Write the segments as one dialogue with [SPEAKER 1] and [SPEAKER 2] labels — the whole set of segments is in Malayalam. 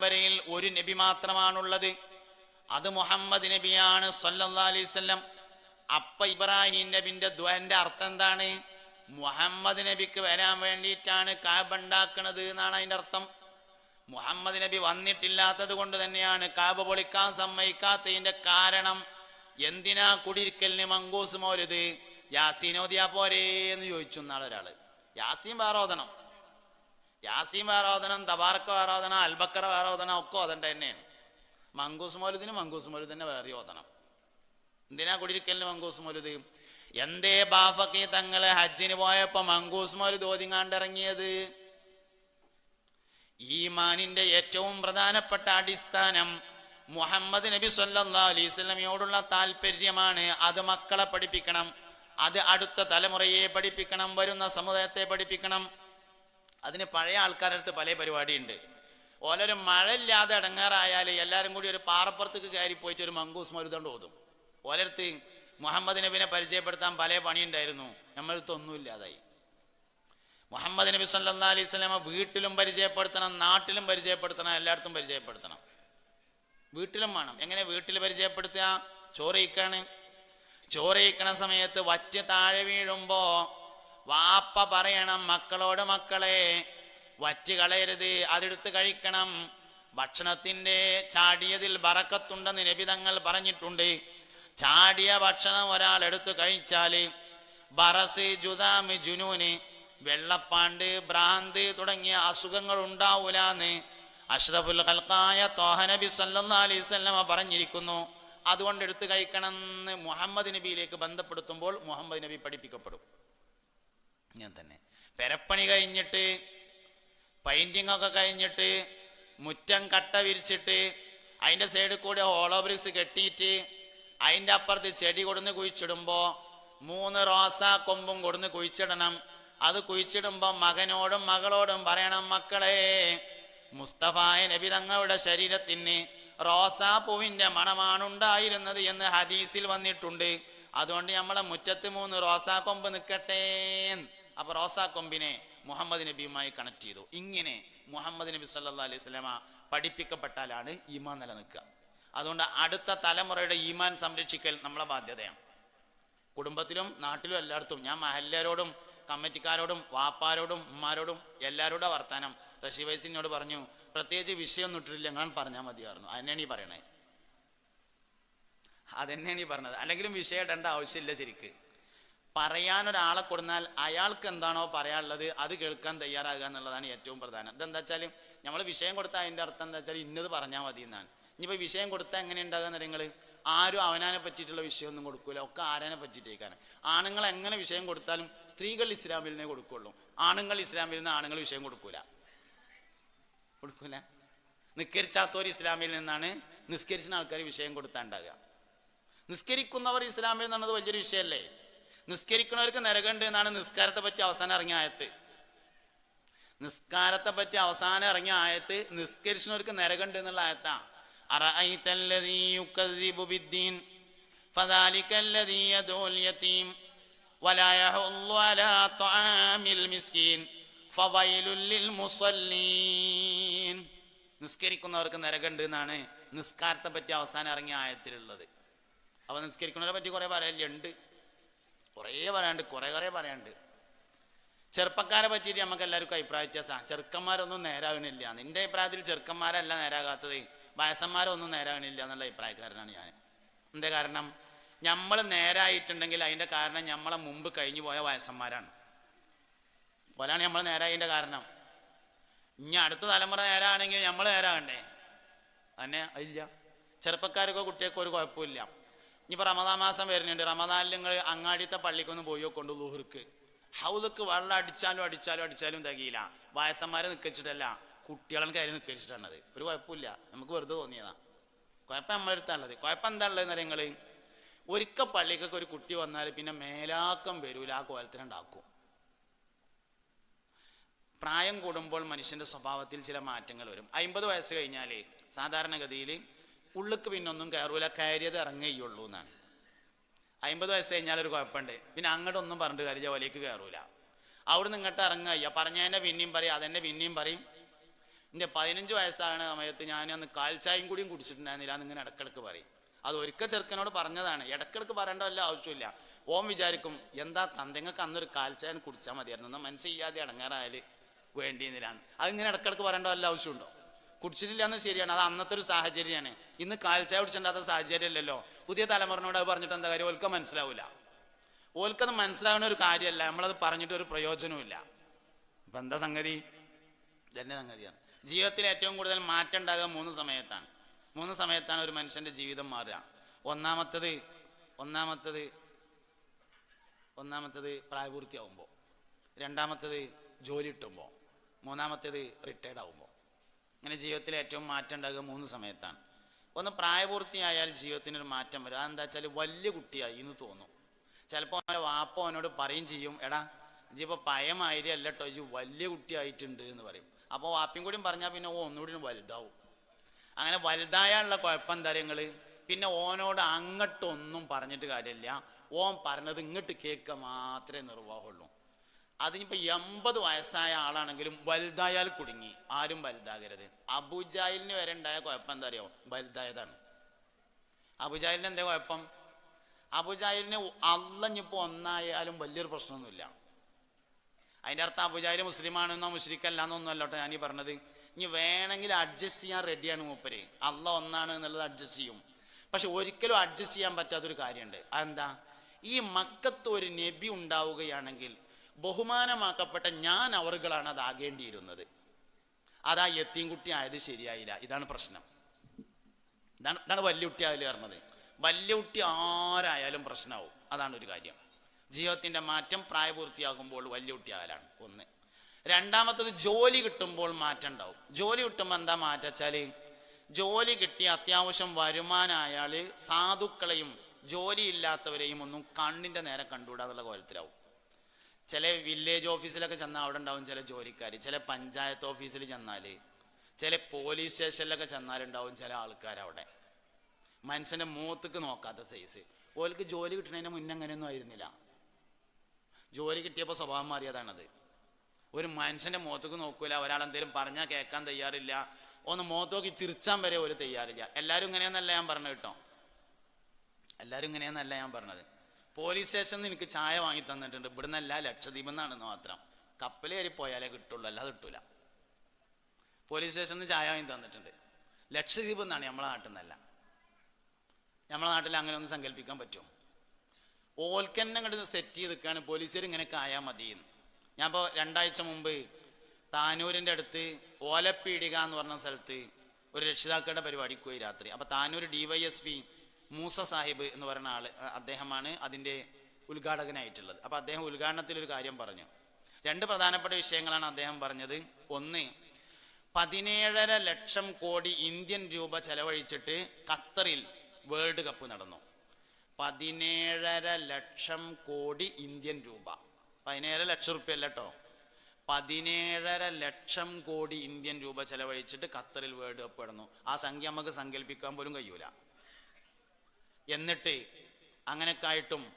[SPEAKER 1] പരമ്പരയിൽ ഒരു നബി മാത്രമാണുള്ളത്. അത് മുഹമ്മദ് നബിയാണ് അലൈഹി വസല്ലം. അപ്പ ഇബ്രാഹിം നബിന്റെ ദ്വന്റെ അർത്ഥം എന്താണ്? മുഹമ്മദ് നബിക്ക് വരാൻ വേണ്ടിയിട്ടാണ് കാബ് ഉണ്ടാക്കുന്നത് എന്നാണ് അതിന്റെ അർത്ഥം. മുഹമ്മദ് നബി വന്നിട്ടില്ലാത്തത് കൊണ്ട് തന്നെയാണ് കാബ് പൊളിക്കാൻ സമ്മതിക്കാത്തതിന്റെ കാരണം. എന്തിനാ കുടിയിരിക്കലിന് മങ്കൂസ് മോരുത് യാസീനോദിയാ പോരേ എന്ന് ചോദിച്ചു നാളെ ഒരാൾ. യാസീൻ വേറോദനം യാസീൻ ആരാധന തബാർക്കോ ആരാധന അൽബക്കറ ആരാധന ഒക്കെ ഓതണ്ട തന്നെയാണ്. മങ്കൂസ് മൗലുദിന് മങ്കൂസ് മൗലുദിനെ വേറെ ഓതണം. എന്തിനാ കുടിയിരിക്കലിന് മങ്കൂസ് മൗലുദ്? എന്തേ ബാഫക്കി തങ്ങളെ ഹജ്ജിന് പോയപ്പോ മങ്കൂസ് മൗലുദ് ഓതിങ്ങാണ്ടിറങ്ങിയത് ഈമാനിന്റെ ഏറ്റവും പ്രധാനപ്പെട്ട അടിസ്ഥാനം മുഹമ്മദ് നബി സല്ലാ അലൈവല്ലമയോടുള്ള താല്പര്യമാണ് അത് മക്കളെ പഠിപ്പിക്കണം അത് അടുത്ത തലമുറയെ പഠിപ്പിക്കണം വരുന്ന സമുദായത്തെ പഠിപ്പിക്കണം. അതിന് പഴയ ആൾക്കാരുടെ അടുത്ത് പല പരിപാടിയുണ്ട്. ഓലൊരു മഴയില്ലാതെ ഇടങ്ങാറായാൽ എല്ലാവരും കൂടി ഒരു പാറപ്പുറത്തേക്ക് കയറി പോയിട്ട് ഒരു മങ്കൂസ് മരുതണ്ട് ഓതും. ഓലടുത്ത് മുഹമ്മദ് നബിനെ പരിചയപ്പെടുത്താൻ പല പണിയുണ്ടായിരുന്നു. നമ്മളടുത്ത് ഒന്നുമില്ലാതായി മുഹമ്മദ് നബി സല്ലാ അലൈഹി സ്വലാമ വീട്ടിലും പരിചയപ്പെടുത്തണം നാട്ടിലും പരിചയപ്പെടുത്തണം എല്ലായിടത്തും പരിചയപ്പെടുത്തണം. വീട്ടിലും വേണം. എങ്ങനെ വീട്ടിൽ പരിചയപ്പെടുത്തുക? ചോറയിക്കാണ് ചോറയിക്കണ സമയത്ത് വറ്റ് താഴെ വീഴുമ്പോ വാപ്പ പറയണം മക്കളോട് മക്കളെ വറ്റ് കളയരുത് അതെടുത്ത് കഴിക്കണം. ഭക്ഷണത്തിന്റെ ചാടിയതിൽ ബറക്കത്തുണ്ടെന്ന് നബിതങ്ങൾ പറഞ്ഞിട്ടുണ്ട്. ചാടിയ ഭക്ഷണം ഒരാൾ എടുത്തു കഴിച്ചാൽ ബറസ് ജുദാമ് ജുനൂന് വെള്ളപ്പാണ്ട് ഭ്രാന്ത് തുടങ്ങിയ അസുഖങ്ങൾ ഉണ്ടാവൂലെന്ന് അഷ്റഫുൽ ഖൽക്കായ തോഹനബി സല്ലാ അലൈഹി സ്വല്ലമ പറഞ്ഞിരിക്കുന്നു. അതുകൊണ്ട് എടുത്തു കഴിക്കണം എന്ന് മുഹമ്മദ് നബിയിലേക്ക് ബന്ധപ്പെടുത്തുമ്പോൾ മുഹമ്മദ് നബി പഠിപ്പിക്കപ്പെടും. ഞാൻ തന്നെ. പെരപ്പണി കഴിഞ്ഞിട്ട് പെയിന്റിംഗ് ഒക്കെ കഴിഞ്ഞിട്ട് മുറ്റം കട്ട വിരിച്ചിട്ട് അതിന്റെ സൈഡിൽ കൂടി ഹോളോ ബ്രിക്സ് കെട്ടിയിട്ട് അതിന്റെ അപ്പുറത്ത് ചെടി കൊടുന്ന് കുഴിച്ചിടുമ്പോൾ മൂന്ന് റോസാ കൊമ്പും കൊടുന്ന് കുഴിച്ചിടണം. അത് കുഴിച്ചിടുമ്പോൾ മകനോടും മകളോടും പറയണം മക്കളെ മുസ്തഫായ നബി തങ്ങളുടെ ശരീരത്തിന് റോസാ പൂവിന്റെ മണമാണ് ഉണ്ടായിരുന്നത് എന്ന് ഹദീസിൽ വന്നിട്ടുണ്ട്. അതുകൊണ്ട് നമ്മളെ മുറ്റത്ത് മൂന്ന് റോസാ കൊമ്പ് നിൽക്കട്ടെ അപ്പൊ റോസാ കൊമ്പിനെ മുഹമ്മദ് നബിയുമായി കണക്ട് ചെയ്തു. ഇങ്ങനെ മുഹമ്മദ് നബി സല്ലാ അലൈഹി സ്വലാമ പഠിപ്പിക്കപ്പെട്ടാലാണ് ഈമാൻ നിലനിൽക്കുക. അതുകൊണ്ട് അടുത്ത തലമുറയുടെ ഈമാൻ സംരക്ഷിക്കൽ നമ്മളെ ബാധ്യതയാണ്. കുടുംബത്തിലും നാട്ടിലും എല്ലായിടത്തും ഞാൻ മഹല്ലരോടും കമ്മിറ്റിക്കാരോടും വാപ്പാരോടും ഉമ്മാരോടും എല്ലാവരോടും വർത്താനം റഷി വൈസിനോട് പറഞ്ഞു പ്രത്യേകിച്ച് വിഷയമൊന്നും ഇട്ടിട്ടില്ല ഞാൻ പറഞ്ഞാൽ മതിയായിരുന്നു. അതന്നെയാണ് ഈ പറയണേ. അതന്നെയാണ് ഈ പറഞ്ഞത്. അല്ലെങ്കിലും വിഷയം ഇടേണ്ട ആവശ്യമില്ല ശരിക്ക്. പറയാൻ ഒരാളെ കൊടുന്നാൽ അയാൾക്ക് എന്താണോ പറയാനുള്ളത് അത് കേൾക്കാൻ തയ്യാറാകുക എന്നുള്ളതാണ് ഏറ്റവും പ്രധാനം. ഇതെന്താ വെച്ചാൽ നമ്മൾ വിഷയം കൊടുത്താൽ അതിന്റെ അർത്ഥം എന്താ വെച്ചാൽ ഇന്നത് പറഞ്ഞാൽ മതി എന്നാണ്. ഇനിയിപ്പോൾ വിഷയം കൊടുത്താൽ എങ്ങനെ ഉണ്ടാകുക നിങ്ങൾ ആരും അവനാനെ പറ്റിയിട്ടുള്ള വിഷയമൊന്നും കൊടുക്കൂല. ഒക്കെ ആരാനെ പറ്റിയിട്ടേക്കാണ്. ആണുങ്ങൾ എങ്ങനെ വിഷയം കൊടുത്താലും സ്ത്രീകൾ ഇസ്ലാമിൽ നിന്നേ കൊടുക്കുള്ളൂ. ആണുങ്ങൾ ഇസ്ലാമിൽ നിന്ന് ആണുങ്ങൾ വിഷയം കൊടുക്കൂല. കൊടുക്കൂല. നിസ്കരിച്ചാത്തവർ ഇസ്ലാമിൽ നിന്നാണ് നിസ്കരിച്ച ആൾക്കാർ വിഷയം കൊടുത്താൽ ഉണ്ടാകുക നിസ്കരിക്കുന്നവർ ഇസ്ലാമിൽ നിന്നത് വലിയൊരു വിഷയമല്ലേ നിസ്കരിക്കുന്നവർക്ക് നരകമുണ്ട് എന്നാണ് നിസ്കാരത്തെ പറ്റി അവസാനം ഇറങ്ങിയ ആയത്ത്. നിസ്കാരത്തെ പറ്റി അവസാനം ഇറങ്ങിയ ആയത്ത് നിസ്കരിച്ചവർക്ക് നരകമുണ്ട് എന്നുള്ള ആയത്താ. നിസ്കരിക്കുന്നവർക്ക് നരകണ്ട് എന്നാണ് നിസ്കാരത്തെ പറ്റി അവസാനം ഇറങ്ങിയ ആയത്തിലുള്ളത്. അപ്പൊ നിസ്കരിക്കുന്നവരെ പറ്റി കുറെ പറയലുണ്ട്. കുറേ പറയാണ്ട് കുറേ കുറേ പറയാണ്ട് ചെറുപ്പക്കാരെ പറ്റിയിട്ട് നമുക്ക് എല്ലാവർക്കും അഭിപ്രായ വ്യത്യാസമാണ് ചെറുക്കന്മാരൊന്നും നേരാകണില്ല നിന്റെ അഭിപ്രായത്തിൽ ചെറുക്കന്മാരല്ല നേരാകാത്തത്. വയസ്സന്മാരൊന്നും നേരാകണില്ല എന്നുള്ള അഭിപ്രായക്കാരനാണ് ഞാൻ. എന്താ കാരണം? നമ്മൾ നേരായിട്ടുണ്ടെങ്കിൽ അതിന്റെ കാരണം നമ്മളെ മുമ്പ് കഴിഞ്ഞു പോയ വയസ്സന്മാരാണ്. പോലാണ് നമ്മൾ നേരായതിന്റെ കാരണം. ഇനി അടുത്ത തലമുറ നേരാണെങ്കിൽ നമ്മൾ നേരാകണ്ടേ? തന്നെ അതില്ല. ചെറുപ്പക്കാർക്കോ കുട്ടികൾക്കോ ഒരു കുഴപ്പമില്ല. ഇനിയിപ്പോൾ റമദാ മാസം വരുന്നുണ്ട്. റമദാനിൽ നിങ്ങൾ അങ്ങാടിത്തെ പള്ളിക്കൊന്ന് പോയോ കൊണ്ട് ലൂഹർക്ക്. ഹൗദക്ക് വെള്ളം അടിച്ചാലും അടിച്ചാലും അടിച്ചാലും തികയില്ല. വയസ്സന്മാരെ നിൽക്കിച്ചിട്ടല്ല കുട്ടികളും കയറി നിൽക്കിച്ചിട്ടാണത് ഒരു കുഴപ്പമില്ല. നമുക്ക് വെറുതെ തോന്നിയതാ. കുഴപ്പം നമ്മളെ അടുത്താണുള്ളത്. കുഴപ്പം എന്താ ഉള്ളത് നിങ്ങൾ ഒരിക്കൽ പള്ളിക്കൊക്കെ ഒരു കുട്ടി വന്നാൽ പിന്നെ മേലാക്കം വരൂല. ആ കോലത്തിനുണ്ടാക്കും പ്രായം കൂടുമ്പോൾ മനുഷ്യന്റെ സ്വഭാവത്തിൽ ചില മാറ്റങ്ങൾ വരും. അമ്പത് വയസ്സ് കഴിഞ്ഞാൽ സാധാരണഗതിയിൽ ഉള്ളിക്ക് പിന്നൊന്നും കയറൂല കയറിയത് ഇറങ്ങുകയുള്ളൂ എന്നാണ്. അമ്പത് വയസ്സ് കഴിഞ്ഞാലൊരു കുഴപ്പമുണ്ട്. പിന്നെ അങ്ങോട്ടൊന്നും പറഞ്ഞിട്ട് കാര്യം ജോലിക്ക് കയറൂല അവിടെ ഇങ്ങോട്ട് ഇറങ്ങുക പറഞ്ഞതിന്റെ പിന്നെയും പറയും അതെന്നെ പിന്നെയും പറയും. എന്റെ പതിനഞ്ച് വയസ്സാണ് സമയത്ത് ഞാൻ അന്ന് കാൽച്ചായും കൂടിയും കുടിച്ചിട്ടുണ്ടായിരുന്നില്ല ഇങ്ങനെ ഇടക്കിടക്ക് പറയും. അത് ഒരിക്കൽ ചെറുക്കനോട് പറഞ്ഞതാണ്. ഇടക്കിടക്ക് പറയേണ്ട വല്ല ആവശ്യമില്ല ഓം വിചാരിക്കും എന്താ തന്തങ്ങൾക്ക് അന്നൊരു കാൽച്ചായൻ കുടിച്ചാൽ മതിയായിരുന്നു. എന്നാൽ മനസ്സില്ലാതെ അടങ്ങാറായാൽ വേണ്ടിയെന്നില്ല അതിങ്ങനെ ഇടക്കിടക്ക് പറയേണ്ട വല്ല ആവശ്യമുണ്ടോ? കുടിച്ചിട്ടില്ല എന്ന് ശരിയാണ്. അത് അന്നത്തെ ഒരു സാഹചര്യമാണ്. ഇന്ന് കാൽച്ചായ കുടിച്ചിട്ടാത്ത സാഹചര്യമല്ലല്ലോ പുതിയ തലമുറനോട് അത് പറഞ്ഞിട്ട് എന്താ കാര്യം? ഓൽക്ക മനസ്സിലാവില്ല ഓൽക്കത് മനസ്സിലാവുന്ന ഒരു കാര്യമല്ല. നമ്മളത് പറഞ്ഞിട്ട് ഒരു പ്രയോജനവുമില്ല. ഇപ്പൊ എന്താ സംഗതി? ഇതന്നെ സംഗതിയാണ്. ജീവിതത്തിൽ ഏറ്റവും കൂടുതൽ മാറ്റം ഉണ്ടാകുക മൂന്ന് സമയത്താണ്. മൂന്ന് സമയത്താണ് ഒരു മനുഷ്യന്റെ ജീവിതം മാറുക. ഒന്നാമത്തത് ഒന്നാമത്തത് ഒന്നാമത്തത് പ്രായപൂർത്തിയാവുമ്പോൾ രണ്ടാമത്തത് ജോലി കിട്ടുമ്പോൾ മൂന്നാമത്തേത് റിട്ടയർഡ് ആവുമ്പോൾ ഇങ്ങനെ ജീവിതത്തിൽ ഏറ്റവും മാറ്റം ഉണ്ടാകുക മൂന്ന് സമയത്താണ്. ഒന്ന് പ്രായപൂർത്തിയായാൽ ജീവിതത്തിനൊരു മാറ്റം വരും. അതെന്താ വെച്ചാൽ വലിയ കുട്ടിയായി എന്ന് തോന്നും. ചിലപ്പോൾ അവന്റെ വാപ്പ അവനോട് പറയും ചെയ്യും എടാ ഇജിപ്പോൾ പയമായിരി അല്ല കേട്ടോ വലിയ കുട്ടിയായിട്ടുണ്ട് എന്ന് പറയും. അപ്പോൾ വാപ്പയും കൂടിയും പറഞ്ഞാൽ പിന്നെ ഓ ഒന്നുകൂടി വലുതാവും. അങ്ങനെ വലുതായാലുള്ള കുഴപ്പം എന്താ നിങ്ങൾ പിന്നെ ഓനോട് അങ്ങോട്ടൊന്നും പറഞ്ഞിട്ട് കാര്യമില്ല. ഓൻ പറഞ്ഞത് ഇങ്ങോട്ട് കേൾക്കുക മാത്രമേ നിർവാഹമുള്ളൂ. അതിനിപ്പോൾ എൺപത് വയസ്സായ ആളാണെങ്കിലും വലുതായാൽ കുടുങ്ങി. ആരും വലുതാകരുത്. അബുജായിലിന് വരെ ഉണ്ടായ കുഴപ്പം എന്താ അറിയോ? വലുതായതാണ്. അബുജായിലിന് എന്താ കുഴപ്പം? അബുജായിലിന് അല്ലഞ്ഞിപ്പോൾ ഒന്നായാലും വലിയൊരു പ്രശ്നമൊന്നുമില്ല. അതിന്റെ അർത്ഥം അബുജാഹിൽ മുസ്ലിമാണെന്നോ മുസ്ലിക്കല്ല എന്നൊന്നും അല്ലോട്ടെ ഞാനീ പറഞ്ഞത്. ഇനി വേണമെങ്കിൽ അഡ്ജസ്റ്റ് ചെയ്യാൻ റെഡിയാണ് മൂപ്പര്. അല്ല ഒന്നാണ് എന്നുള്ളത് അഡ്ജസ്റ്റ് ചെയ്യും. പക്ഷെ ഒരിക്കലും അഡ്ജസ്റ്റ് ചെയ്യാൻ പറ്റാത്തൊരു കാര്യമുണ്ട്. അതെന്താ? ഈ മക്കത്ത് ഒരു നബി ഉണ്ടാവുകയാണെങ്കിൽ ബഹുമാനമാക്കപ്പെട്ട ഞാൻ അവറുകളാണ് അതാകേണ്ടിയിരുന്നത് അതാ എത്തിയും കുട്ടി ആയത് ശരിയായില്ല. ഇതാണ് പ്രശ്നം. ഇതാണ് ഇതാണ് വലിയ കുട്ടി ആയാലും പറഞ്ഞത്. വലിയ കുട്ടി ആരായാലും പ്രശ്നമാവും അതാണ് ഒരു കാര്യം. ജീവിതത്തിന്റെ മാറ്റം പ്രായപൂർത്തിയാകുമ്പോൾ വലിയ കുട്ടിയാകലാണ് ഒന്ന്. രണ്ടാമത്തത് ജോലി കിട്ടുമ്പോൾ മാറ്റം ഉണ്ടാവും. ജോലി കിട്ടുമ്പോൾ എന്താ മാറ്റച്ചാൽ ജോലി കിട്ടി അത്യാവശ്യം വരുമാനം അയാൾ സാധുക്കളെയും ജോലിയില്ലാത്തവരെയും ഒന്നും കണ്ണിന്റെ നേരെ കണ്ടുകൂടാന്നുള്ള കോലത്തിലാവും. ചില വില്ലേജ് ഓഫീസിലൊക്കെ ചെന്നാൽ അവിടെ ഉണ്ടാവും ചില ജോലിക്കാർ ചില പഞ്ചായത്ത് ഓഫീസിൽ ചെന്നാൽ ചില പോലീസ് സ്റ്റേഷനിലൊക്കെ ചെന്നാലുണ്ടാവും ചില ആൾക്കാർ അവിടെ. മനുഷ്യന്റെ മൂത്തക്ക് നോക്കാത്ത സൈസ് ഓൽക്ക് ജോലി കിട്ടുന്നതിന് മുന്നേ അങ്ങനെയൊന്നും ആയിരുന്നില്ല. ജോലി കിട്ടിയപ്പോൾ സ്വഭാവം മാറിയതാണത്. ഒരു മനുഷ്യന്റെ മുഖത്തേക്ക് നോക്കൂല ഒരാൾ എന്തെങ്കിലും പറഞ്ഞാൽ കേൾക്കാൻ തയ്യാറില്ല. ഒന്ന് മുഖത്തോക്കി ചിരിച്ചാൻ വരെ ഒരു തയ്യാറില്ല. എല്ലാവരും ഇങ്ങനെയെന്നല്ല ഞാൻ പറഞ്ഞത് കേട്ടോ. എല്ലാവരും ഇങ്ങനെയെന്നല്ല ഞാൻ പറഞ്ഞത്. പോലീസ് സ്റ്റേഷനിൽ എനിക്ക് ചായ വാങ്ങി തന്നിട്ടുണ്ട്. ഇവിടുന്ന് എല്ലാ ലക്ഷദ്വീപിൽ നിന്നാണെന്ന് മാത്രം. കപ്പൽ കയറി പോയാലേ കിട്ടുള്ളൂ അല്ലാതെ കിട്ടൂല. പോലീസ് സ്റ്റേഷനിൽ ചായ വാങ്ങി തന്നിട്ടുണ്ട്. ലക്ഷദ്വീപ് എന്നാണ് നമ്മളെ നാട്ടിൽ നിന്നല്ല. നമ്മളെ നാട്ടിൽ അങ്ങനെ ഒന്ന് സങ്കല്പിക്കാൻ പറ്റുമോ? ഓൽക്കന്നെ അങ്ങോട്ട് സെറ്റ് ചെയ്ത് നിൽക്കുകയാണ്. പോലീസുകാർ ഇങ്ങനെ കായാൽ മതിയെന്ന്. ഞാൻ ഇപ്പോൾ രണ്ടാഴ്ച മുമ്പ് താനൂരിന്റെ അടുത്ത് ഓലപ്പീടിക എന്ന് പറഞ്ഞ സ്ഥലത്ത് ഒരു രക്ഷിതാക്കളുടെ പരിപാടിക്ക് പോയി രാത്രി. അപ്പോൾ Tanur D Y S P Moosa Sahib എന്ന് പറയുന്ന ആൾ അദ്ദേഹമാണ് അതിന്റെ ഉദ്ഘാടകനായിട്ടുള്ളത്. അപ്പോൾ അദ്ദേഹം ഉദ്ഘാടനത്തിൽ ഒരു കാര്യം പറഞ്ഞു. രണ്ട് പ്രധാനപ്പെട്ട വിഷയങ്ങളാണ് അദ്ദേഹം പറഞ്ഞത്. ഒന്ന് പതിനേഴര ലക്ഷം കോടി ഇന്ത്യൻ രൂപ ചെലവഴിച്ചിട്ട് ഖത്തറിൽ വേൾഡ് കപ്പ് നടന്നു. പതിനേഴര ലക്ഷം കോടി ഇന്ത്യൻ രൂപ. പതിനേഴര ലക്ഷം റുപ്യ അല്ല കേട്ടോ പതിനേഴര ലക്ഷം കോടി ഇന്ത്യൻ രൂപ ചെലവഴിച്ചിട്ട് ഖത്തറിൽ വേൾഡ് കപ്പ് നടന്നു. ആ സംഖ്യ നമുക്ക് സങ്കല്പിക്കാൻ പോലും കഴിയൂല. എന്നിട്ട് അങ്ങനെക്കായിട്ടും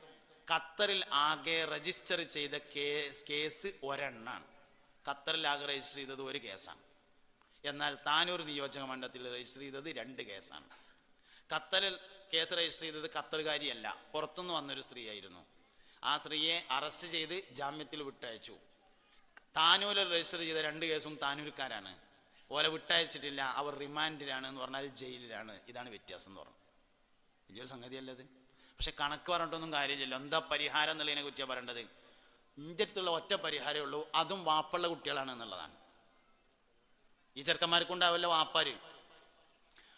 [SPEAKER 1] ഖത്തറിൽ ആകെ രജിസ്റ്റർ ചെയ്ത കേസ് കേസ് ഒരെണ്ണാണ്. ഖത്തറിൽ ആകെ രജിസ്റ്റർ ചെയ്തത് ഒരു കേസാണ്. എന്നാൽ താനൂർ നിയോജക മണ്ഡലത്തിൽ രജിസ്റ്റർ ചെയ്തത് രണ്ട് കേസാണ്. ഖത്തറിൽ കേസ് രജിസ്റ്റർ ചെയ്തത് ഖത്തറുകാരിയല്ല. പുറത്തുനിന്ന് വന്നൊരു സ്ത്രീയായിരുന്നു. ആ സ്ത്രീയെ അറസ്റ്റ് ചെയ്ത് ജാമ്യത്തിൽ വിട്ടയച്ചു. താനൂരിൽ രജിസ്റ്റർ ചെയ്ത രണ്ട് കേസും താനൂർക്കാരാണ് ഓലെ വിട്ടയച്ചിട്ടില്ല. അവർ റിമാൻഡിലാണ് എന്ന് പറഞ്ഞാൽ ജയിലിലാണ്. ഇതാണ് വ്യത്യാസം എന്ന് പറഞ്ഞു. വലിയൊരു സംഗതിയല്ലത്. പക്ഷെ കണക്ക് പറഞ്ഞിട്ടൊന്നും കാര്യമില്ലല്ലോ. എന്താ പരിഹാരം എന്നുള്ളതിനെ കുറ്റിയാണ് പറയേണ്ടത്. അടുത്തുള്ള ഒറ്റ പരിഹാരമേ ഉള്ളൂ. അതും വാപ്പുള്ള കുട്ടികളാണ് എന്നുള്ളതാണ്. ഈ ചെറുക്കന്മാർക്കുണ്ടാവില്ല വാപ്പാര്.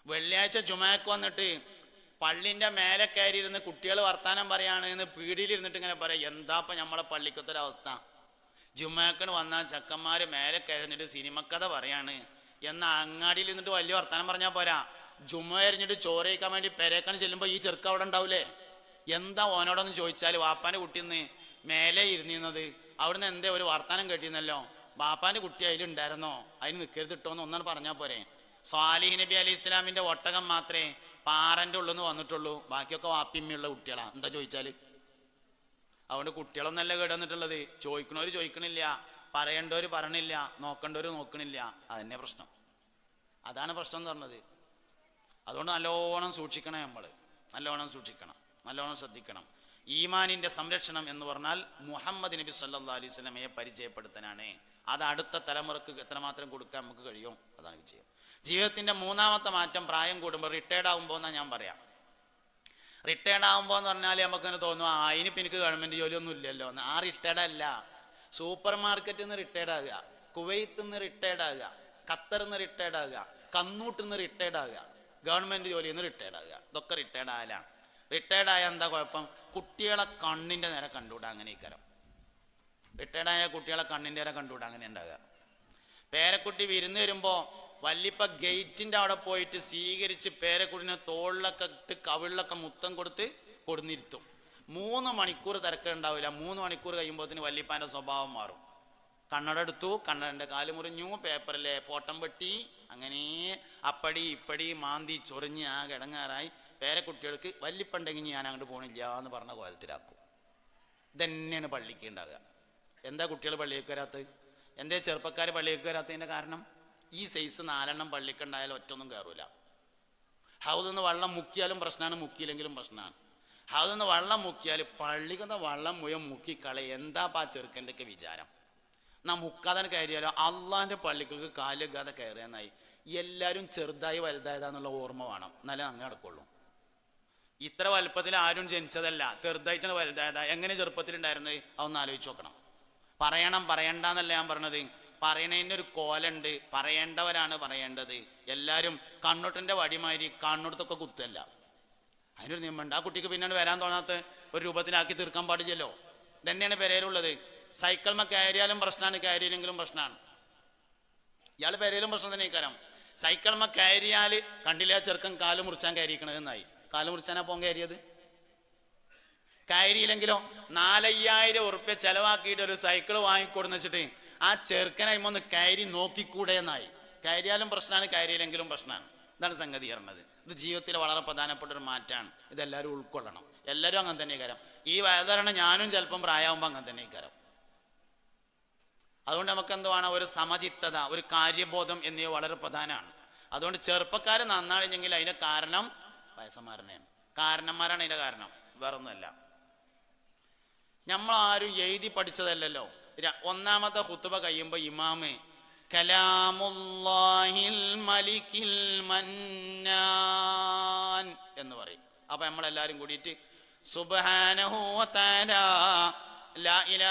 [SPEAKER 1] വെള്ളിയാഴ്ച ജുമാക്ക് വന്നിട്ട് പള്ളിന്റെ മേലെ കയറി ഇരുന്ന് കുട്ടികൾ വർത്താനം പറയാണ് എന്ന് പീടിയിൽ ഇരുന്നിട്ട് ഇങ്ങനെ പറയാം എന്താപ്പ നമ്മളെ പള്ളിക്കത്തൊരവസ്ഥ? ജുമാക്കിന് വന്ന ചക്കന്മാര് മേലെ കയറിന്നിട്ട് സിനിമക്കഥ പറയാണ്. എന്നാൽ അങ്ങാടിയിൽ ഇരുന്നിട്ട് വലിയ വർത്താനം പറഞ്ഞാൽ പോരാ. ജുമ എറിഞ്ഞിട്ട് ചോറ് കഴിക്കാൻ വേണ്ടി പെരേക്കാൻ ചെല്ലുമ്പോൾ ഈ ചെറുക്ക അവിടെ ഉണ്ടാവൂലേ? എന്താ ഓനോടൊന്ന് ചോദിച്ചാൽ വാപ്പാന്റെ കുട്ടിന്ന് മേലെ ഇരുന്നിരുന്നത്. അവിടുന്ന് എന്തേ ഒരു വർത്താനം കേട്ടിരുന്നല്ലോ? ബാപ്പാന്റെ കുട്ടി അതിലുണ്ടായിരുന്നോ അതിന് നിൽക്കരുത് ഇട്ടോന്ന് ഒന്നാണ് പറഞ്ഞാൽ പോരെ. സ്വാലിഹ് നബി അലി ഇസ്ലാമിന്റെ ഒട്ടകം മാത്രമേ പാറന്റെ നിന്ന് വന്നിട്ടുള്ളൂ. ബാക്കിയൊക്കെ വാപ്പിമ്മയുള്ള കുട്ടികളാ. എന്താ ചോദിച്ചാൽ അതുകൊണ്ട് കുട്ടികളൊന്നല്ല കേടന്നിട്ടുള്ളത് ചോദിക്കണവര് ചോദിക്കണില്ല. പറയേണ്ടവര് പറയണില്ല. നോക്കേണ്ടവര് നോക്കണില്ല. അതന്നെ പ്രശ്നം. അതാണ് പ്രശ്നം എന്ന് പറഞ്ഞത്. അതുകൊണ്ട് നല്ലോണം സൂക്ഷിക്കണം നമ്മൾ നല്ലോണം സൂക്ഷിക്കണം. നല്ലോണം ശ്രദ്ധിക്കണം. ഈമാനിന്റെ സംരക്ഷണം എന്ന് പറഞ്ഞാൽ മുഹമ്മദ് നബി സല്ലാ അലൈഹി സ്വലമയെ പരിചയപ്പെടുത്താനാണ് അത് അടുത്ത തലമുറയ്ക്ക് എത്രമാത്രം കൊടുക്കാൻ നമുക്ക് കഴിയും? അതാണ് വിജയം. ജീവിതത്തിന്റെ മൂന്നാമത്തെ മാറ്റം പ്രായം കൂടുമ്പോൾ റിട്ടയർഡ് ആകുമ്പോൾ എന്നാണ് ഞാൻ പറയാം. റിട്ടയർഡ് ആകുമ്പോൾ എന്ന് പറഞ്ഞാൽ നമുക്കിങ്ങനെ തോന്നും ആ ഇനിയിപ്പോൾ എനിക്ക് ഗവൺമെന്റ് ജോലിയൊന്നും ഇല്ലല്ലോ എന്ന്. ആ റിട്ടയർഡ് അല്ല. സൂപ്പർ മാർക്കറ്റിൽ നിന്ന് റിട്ടയർഡ് ആകുക. കുവൈത്തിൽ നിന്ന് റിട്ടയർഡ് ആകുക. ഖത്തറിൽ നിന്ന് റിട്ടയർഡ് ആകുക. കന്നൂട്ടിൽ നിന്ന് റിട്ടയർഡ് ആകുക. ഗവൺമെന്റ് ജോലി നിന്ന് റിട്ടയർഡ് ആകുക ഇതൊക്കെ റിട്ടയർഡ് ആയാലാണ്. റിട്ടയർഡ് ആയാൽ എന്താ കുഴപ്പം? കുട്ടികളെ കണ്ണിന്റെ നേരെ കണ്ടുകൂടാ അങ്ങനെ ഇക്കരം റിട്ടയർഡ് ആയ കുട്ടികളെ കണ്ണിന്റെ നേരെ കണ്ടുകൂടാ അങ്ങനെ ഉണ്ടാകുക പേരക്കുട്ടി വിരുന്ന് വരുമ്പോൾ വല്ലിപ്പ ഗേറ്റിന്റെ അവിടെ പോയിട്ട് സ്വീകരിച്ച് പേരക്കുട്ടിനെ തോളിലൊക്കെ ഇട്ട് കവിളിലൊക്കെ മുത്തം കൊടുത്ത് കൊടുന്നിരുത്തും. മൂന്ന് മണിക്കൂർ തിരക്കുണ്ടാവില്ല. മൂന്ന് മണിക്കൂർ കഴിയുമ്പോഴത്തേന് വല്ലിപ്പാന്റെ സ്വഭാവം മാറും. കണ്ണട എടുത്തു കണ്ണടന്റെ കാൽ മുറിഞ്ഞു പേപ്പറിലെ ഫോട്ടം വെട്ടി അങ്ങനെ അപ്പടി ഇപ്പടി മാന്തി ചൊറിഞ്ഞ് ആ കിടങ്ങാറായി പേരക്കുട്ടികൾക്ക് വല്ലിപ്പണ്ടെങ്കിൽ ഞാൻ അങ്ങോട്ട് പോണില്ല എന്ന് പറഞ്ഞ കോലത്തിലാക്കും. ഇതന്നെയാണ് പള്ളിക്ക് ഉണ്ടാകുക എന്താ കുട്ടികൾ പള്ളിക്ക് വരാത്തത്? എന്തേ ചെറുപ്പക്കാർ പള്ളിക്ക് വരാത്തതിന്റെ കാരണം? ഈ സൈസ് നാലെണ്ണം പള്ളിക്കുണ്ടായാലും ഒറ്റൊന്നും കയറൂല. ഹൗദിൽ നിന്ന് വെള്ളം മുക്കിയാലും പ്രശ്നമാണ് മുക്കിയില്ലെങ്കിലും പ്രശ്നമാണ്. ഹൗദിൽ നിന്ന് വെള്ളം മുക്കിയാൽ പള്ളിക്കുന്ന വെള്ളം മുഴുവൻ മുക്കിക്കളെ എന്താ ആ ചെറുക്കന്റെ ഒക്കെ വിചാരം? നാ മുക്കാതെ കയറിയാലോ? അള്ളാന്റെ പള്ളിക്കൊക്കെ കാലുകാതെ കയറിയെന്നായി. എല്ലാവരും ചെറുതായി വലുതായതാന്നുള്ള ഓർമ്മ വേണം. എന്നാലേ അങ്ങനെ നടക്കുള്ളൂ. ഇത്ര വലുപ്പത്തിൽ ആരും ജനിച്ചതല്ല. ചെറുതായിട്ടാണ് വലുതായതാ. എങ്ങനെ ചെറുപ്പത്തിലുണ്ടായിരുന്നത് അതൊന്ന് ആലോചിച്ച് നോക്കണം. പറയണം പറയണ്ട എന്നല്ല ഞാൻ പറഞ്ഞത്. പറയണതിന് ഒരു കോലുണ്ട്. പറയേണ്ടവരാണ് പറയേണ്ടത്. എല്ലാവരും കണ്ണൂട്ടിന്റെ വടിമാതിരി കണ്ണൂടത്തൊക്കെ കുത്തല്ല. അതിനൊരു നിയമമുണ്ട്. ആ കുട്ടിക്ക് പിന്നീട് വരാൻ തോന്നാത്ത ഒരു രൂപത്തിലാക്കി തീർക്കാൻ പാടില്ലല്ലോ. ഇതന്നെയാണ് പെരയിലുള്ളത് സൈക്കിൾമ കയറിയാലും പ്രശ്നമാണ് കയറിയില്ലെങ്കിലും പ്രശ്നമാണ്. ഇയാൾ പെരയിലും പ്രശ്നം തന്നെ ഇക്കാരം സൈക്കിൾമ കയറിയാൽ കണ്ടില്ല ചെറുക്കൻ കാൽ മുറിച്ചാൻ കയറിക്കണതെന്നായി കാൽ മുറിച്ചാനാ പോകാൻ കയറിയത്? കയറിയില്ലെങ്കിലോ? നാലയ്യായിരം ഉറുപ്പ്യ ചെലവാക്കിയിട്ട് ഒരു സൈക്കിൾ വാങ്ങിക്കൊടുന്ന് വെച്ചിട്ട് ആ ചെറുക്കനായി ഒന്ന് കയറി നോക്കിക്കൂടെ എന്നായി. കയറിയാലും പ്രശ്നമാണ് കയറിയില്ലെങ്കിലും പ്രശ്നമാണ്. ഇതാണ് സംഗതി പറഞ്ഞത്. ഇത് ജീവിതത്തിൽ വളരെ പ്രധാനപ്പെട്ട ഒരു മാറ്റമാണ്. ഇതെല്ലാവരും ഉൾക്കൊള്ളണം. എല്ലാവരും അങ്ങനെ തന്നെ കരം ഈ വയതാരണ ഞാനും ചിലപ്പം പ്രായമാകുമ്പോൾ അങ്ങനെ തന്നെ കരം അതുകൊണ്ട് നമുക്ക് എന്തുവാണ് ഒരു സമചിത്തത ഒരു കാര്യബോധം എന്നിവ വളരെ പ്രധാനമാണ്. അതുകൊണ്ട് ചെറുപ്പക്കാർ നന്നാണെങ്കിൽ അതിന് കാരണം വയസ്സന്മാരനെയാണ്. കാരണന്മാരാണ് അതിന്റെ കാരണം. വേറൊന്നുമല്ല. നമ്മൾ ആരും എഴുതി പഠിച്ചതല്ലല്ലോ. ഒന്നാമത്തെ ഹുത്തുബ കഴിയുമ്പോൾ ഇമാമ് കലാമുല്ലാഹിൽ മലിക്കിൽ മന്നാൻ എന്ന് പറയും. അപ്പൊ നമ്മളെല്ലാരും കൂടിയിട്ട് ഇലാഹ ഇല്ലാഹു എന്ന്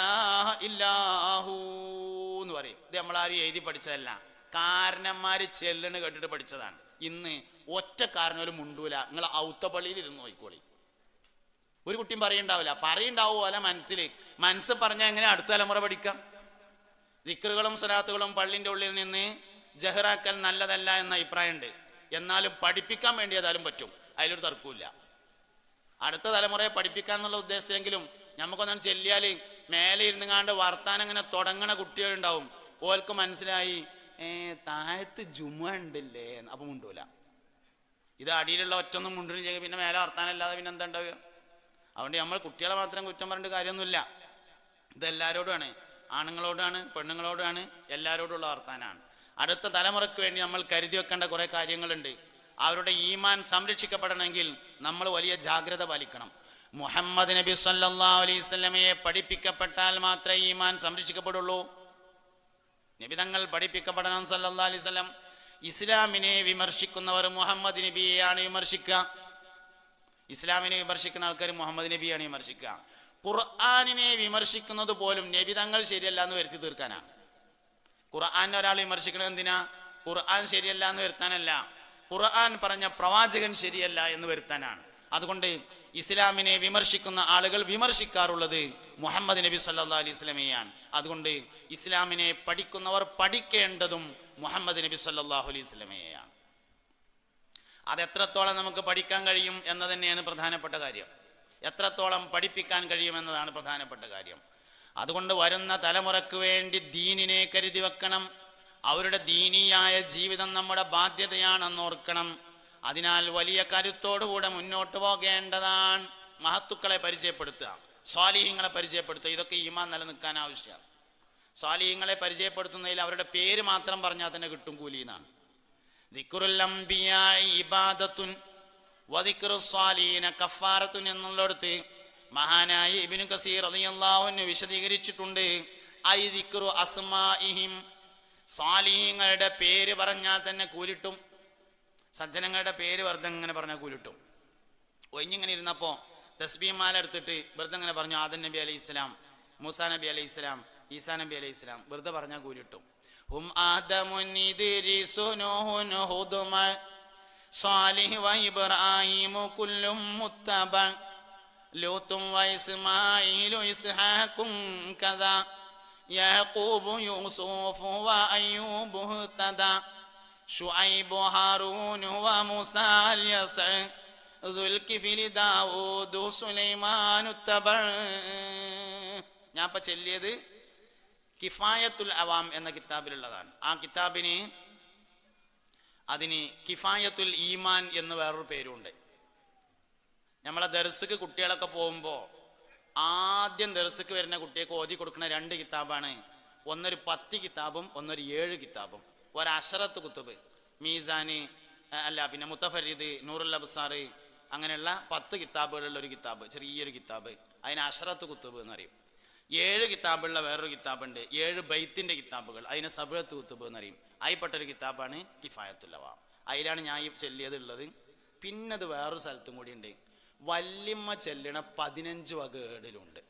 [SPEAKER 1] പറയും. ഇത് നമ്മളാരും എഴുതി പഠിച്ചതല്ല. കാരണന്മാര് ചെല്ലണ് കേട്ടിട്ട് പഠിച്ചതാണ്. ഇന്ന് ഒറ്റ കാരണം ഒരു മുണ്ടൂല. നിങ്ങൾ ഔത്തപ്പള്ളിയിൽ ഇരുന്ന് നോക്കിക്കോളി. ഒരു കുട്ടിയും പറയണ്ടാവില്ല. പറയണ്ടാവുമല്ല മനസ്സിൽ മനസ്സ് പറഞ്ഞാൽ എങ്ങനെ അടുത്ത തലമുറ പഠിക്കാം? ദിക്കറുകളും സ്വലാത്തുകളും പള്ളിന്റെ ഉള്ളിൽ നിന്ന് ജഹ്റാക്കൽ നല്ലതല്ല എന്ന അഭിപ്രായമുണ്ട്. എന്നാലും പഠിപ്പിക്കാൻ വേണ്ടി ഏതായാലും പറ്റും. അതിലൊരു തർക്കമില്ല അടുത്ത തലമുറയെ പഠിപ്പിക്കാൻ എന്നുള്ള ഉദ്ദേശത്തിലെങ്കിലും നമുക്കൊന്നും ചെല്ലിയാൽ മേലെ ഇരുന്നുകാണ്ട് വർത്താനം ഇങ്ങനെ തുടങ്ങണ കുട്ടികളുണ്ടാവും. ഓൽക്ക് മനസ്സിലായി ഏ താഴത്ത് ജുമ ഉണ്ടല്ലേ. അപ്പൊ മുണ്ടൂല. ഇത് അടിയിലുള്ള ഒറ്റൊന്നും മുണ്ടില്ല പിന്നെ മേലെ വർത്താനല്ലാതെ പിന്നെ എന്താ ഉണ്ടാവുക? അതുകൊണ്ട് നമ്മൾ കുട്ടികളെ മാത്രം കുറ്റം പറഞ്ഞിട്ട് കാര്യമൊന്നുമില്ല. ഇത് എല്ലാവരോടുമാണ് ആണുങ്ങളോടാണ് പെണ്ണുങ്ങളോടാണ് എല്ലാവരോടുള്ള വർത്താനാണ്. അടുത്ത തലമുറയ്ക്ക് വേണ്ടി നമ്മൾ കരുതി വെക്കേണ്ട കുറെ കാര്യങ്ങളുണ്ട്. അവരുടെ ഈമാൻ സംരക്ഷിക്കപ്പെടണമെങ്കിൽ നമ്മൾ വലിയ ജാഗ്രത പാലിക്കണം. മുഹമ്മദ് നബി സല്ലാ അലൈഹി വസല്ലമയെ പഠിപ്പിക്കപ്പെട്ടാൽ മാത്രമേ ഈമാൻ സംരക്ഷിക്കപ്പെടുള്ളൂ. നബി തങ്ങൾ പഠിപ്പിക്കപ്പെടണം സല്ലാ അലൈഹി വസല്ലം. ഇസ്ലാമിനെ വിമർശിക്കുന്നവർ മുഹമ്മദ് നബിയെയാണ് വിമർശിക്കുക. ഇസ്ലാമിനെ വിമർശിക്കുന്ന ആൾക്കാർ മുഹമ്മദ് നബിയാണ് വിമർശിക്കുക. ഖുർആാനിനെ വിമർശിക്കുന്നത് പോലും നബി തങ്ങൾ ശരിയല്ല എന്ന് വരുത്തി തീർക്കാനാണ് ഖുർആാനെ ഒരാൾ വിമർശിക്കുന്നത് എന്തിനാ? ഖുർആൻ ശരിയല്ല എന്ന് വരുത്താനല്ല. ഖുർആൻ പറഞ്ഞ പ്രവാചകൻ ശരിയല്ല എന്ന് വരുത്താനാണ്. അതുകൊണ്ട് ഇസ്ലാമിനെ വിമർശിക്കുന്ന ആളുകൾ വിമർശിക്കാറുള്ളത് മുഹമ്മദ് നബി സല്ലാ അലൈഹി സ്വലമയാണ് അതുകൊണ്ട് ഇസ്ലാമിനെ പഠിക്കുന്നവർ പഠിക്കേണ്ടതും മുഹമ്മദ് നബി സല്ലാഹു അലൈഹി സ്വലമയാണ് അത് എത്രത്തോളം നമുക്ക് പഠിക്കാൻ കഴിയും എന്ന് തന്നെയാണ് പ്രധാനപ്പെട്ട കാര്യം. എത്രത്തോളം പഠിപ്പിക്കാൻ കഴിയും എന്നതാണ് പ്രധാനപ്പെട്ട കാര്യം. അതുകൊണ്ട് വരുന്ന തലമുറയ്ക്ക് വേണ്ടി ദീനിനെ കരുതി വെക്കണം. അവരുടെ ദീനിയായ ജീവിതം നമ്മുടെ ബാധ്യതയാണെന്ന് ഓർക്കണം. അതിനാൽ വലിയ കരുത്തോടുകൂടെ മുന്നോട്ട് പോകേണ്ടതാണ്. മഹത്തുക്കളെ പരിചയപ്പെടുത്തുക സ്വാലിഹ്യങ്ങളെ പരിചയപ്പെടുത്തുക ഇതൊക്കെ ഈമാൻ നിലനിൽക്കാൻ ആവശ്യമാണ്. സ്വാലിഹ്യങ്ങളെ പരിചയപ്പെടുത്തുന്നതിൽ അവരുടെ പേര് മാത്രം പറഞ്ഞാൽ തന്നെ കിട്ടും കൂലി എന്നാണ്. ഇബാദത്തുൻ കഫാറത്തുൻ എന്നുള്ളിടത്ത് മഹാനായ ഇബ്നു കസീർ അൻഹു വിശദീകരിച്ചിട്ടുണ്ട്. ഐ ദിക്റു അസ്മാഇഹിം സ്വാലീങ്ങളുടെ പേര് പറഞ്ഞാൽ തന്നെ കൂലിട്ടും സജ്ജനങ്ങളുടെ പേര് വെറുതെ ഇങ്ങനെ പറഞ്ഞാൽ കൂലിട്ടും. ഒഴിഞ്ഞിങ്ങനെ ഇരുന്നപ്പോൾ തസ്ബീമാല എടുത്തിട്ട് വെറുതെ ഇങ്ങനെ പറഞ്ഞു ആദൻ നബി അലൈഹി ഇസ്ലാം മൂസാ നബി അലൈഹി ഇസ്ലാം ഈസാ നബി അലൈഹി ഇസ്ലാം വെറുതെ പറഞ്ഞാൽ കൂലിട്ടും. നൂഹുൻ ഹുദുമ സാലിഹ് വ ഇബ്രാഹിമു കുല്ലും മുത്തബ ലൂത്തും വ ഇസ്മാഈലു ഇസ്ഹാഖും കദാ യാഖൂബു യൂസുഫു വ അയ്യൂബു ഹുതദാ ഷുഐബു ഹാറൂനു വ മൂസാ യസ ദുൽകിഫിലി ദാവൂദു സുലൈമാനു തബഅ ഞാൻ ഇപ്പൊ ചെല്ലിയത് കിഫായത്തുൽ അവാം എന്ന കിതാബിലുള്ളതാണ്. ആ കിതാബിന് അതിന് കിഫായത്തുൽ ഈമാൻ എന്ന് വേറൊരു പേരുണ്ട്. നമ്മളെ ദർസുക്ക് കുട്ടികളൊക്കെ പോകുമ്പോൾ ആദ്യം ദർസുക്ക് വരുന്ന കുട്ടിയൊക്കെ ഓതി കൊടുക്കുന്ന രണ്ട് കിതാബാണ്. ഒന്നൊരു പത്ത് കിതാബും ഒന്നൊരു ഏഴ് കിതാബും. ഒരു അഷറത്ത് കുത്തുബ്. മീസാന് അല്ല പിന്നെ മുത്തഫരീദ് നൂറുൽ അബ്സാറ് അങ്ങനെയുള്ള പത്ത് കിതാബുകളുള്ള ഒരു കിതാബ് ചെറിയൊരു കിതാബ്. അതിന് അഷറത്ത് കുത്തുബ് എന്നറിയും. ഏഴ് കിതാബുള്ള വേറൊരു കിതാബുണ്ട്. ഏഴ് ബൈത്തിന്റെ കിതാബുകൾ. അതിന് സബഴത്ത് കുത്തുബ് എന്നറിയും. അതിൽപ്പെട്ടൊരു കിതാബാണ് കിഫായത്തുല്ലവ. അതിലാണ് ഞാൻ ഈ ചെല്ലിയത് ഉള്ളത് പിന്നെ അത് വേറൊരു സ്ഥലത്തും കൂടി ഉണ്ട് വല്യമ്മ ചെല്ലണ പതിനഞ്ച് വക ഏടിലുണ്ട്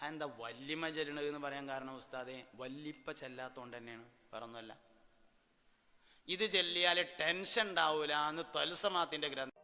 [SPEAKER 1] അതെന്താ വല്യമ്മ ചെല്ലണത് എന്ന് പറയാൻ കാരണം ഉസ്താദെ വല്ലിപ്പ ചെല്ലാത്തോണ്ട് തന്നെയാണ് വേറൊന്നുമല്ല. ഇത് ചെല്ലിയാൽ ടെൻഷൻ ഉണ്ടാവൂല എന്ന് തൽസമാത്തിന്റെ ഗ്രന്ഥം